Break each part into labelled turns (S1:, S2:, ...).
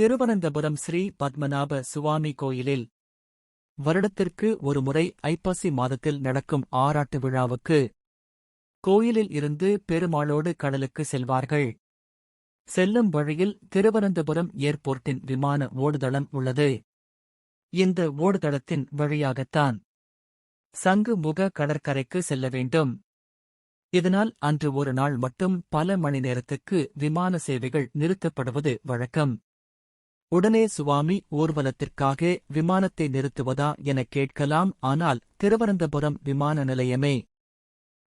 S1: திருவனந்தபுரம் ஸ்ரீ பத்மநாப சுவாமி கோயிலில் வருடத்திற்கு ஒருமுறை ஐப்பசி மாதத்தில் நடக்கும் ஆராட்டு விழாவுக்கு கோயிலில் இருந்து பெருமாளோடு கடலுக்கு செல்வார்கள். செல்லும் வழியில் திருவனந்தபுரம் ஏர்போர்ட்டின் விமான ஓடுதளம் உள்ளது. இந்த ஓடுதளத்தின் வழியாகத்தான் சங்கு முக கடற்கரைக்கு செல்ல வேண்டும். இதனால் அன்று ஒரு நாள் மட்டும் பல மணி நேரத்துக்கு விமான சேவைகள் நிறுத்தப்படுவது வழக்கம். உடனே சுவாமி ஊர்வலத்திற்காக விமானத்தை நிறுத்துவதா எனக் கேட்கலாம். ஆனால் திருவனந்தபுரம் விமான நிலையமே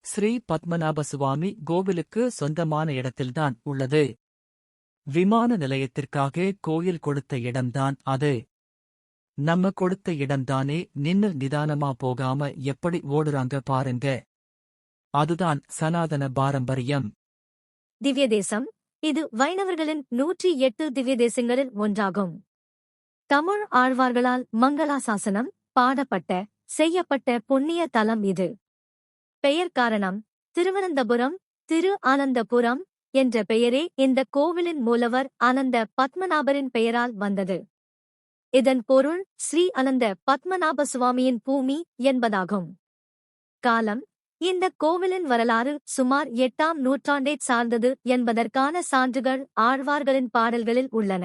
S1: ஸ்ரீ பத்மநாப சுவாமி கோவிலுக்கு சொந்தமான இடத்தில்தான் உள்ளது. விமான நிலையத்திற்காக கோயில் கொடுத்த இடம்தான் அது. நம்ம கொடுத்த இடம்தானே நின்னு நிதானமா போகாம எப்படி ஓடுறாங்க பாருங்க. அதுதான் சனாதன பாரம்பரியம்.
S2: திவ்ய தேசம் இது வைணவர்களின் நூற்றி எட்டு திவ்ய தேசங்களில் ஒன்றாகும். தமிழ் ஆழ்வார்களால் மங்களாசாசனம் பாடப்பட்ட செய்யப்பட்ட புண்ணிய தலம் இது. பெயர் காரணம் திருவனந்தபுரம் திரு ஆனந்தபுரம் என்ற பெயரே இந்த கோவிலின் மூலவர் அனந்த பத்மநாபரின் பெயரால் வந்தது. இதன் பொருள் ஸ்ரீ அனந்த பத்மநாப சுவாமியின் பூமி என்பதாகும். காலம் இந்த கோவிலின் வரலாறு சுமார் எட்டாம் நூற்றாண்டைச் சார்ந்தது என்பதற்கான சான்றுகள் ஆழ்வார்களின் பாடல்களில் உள்ளன.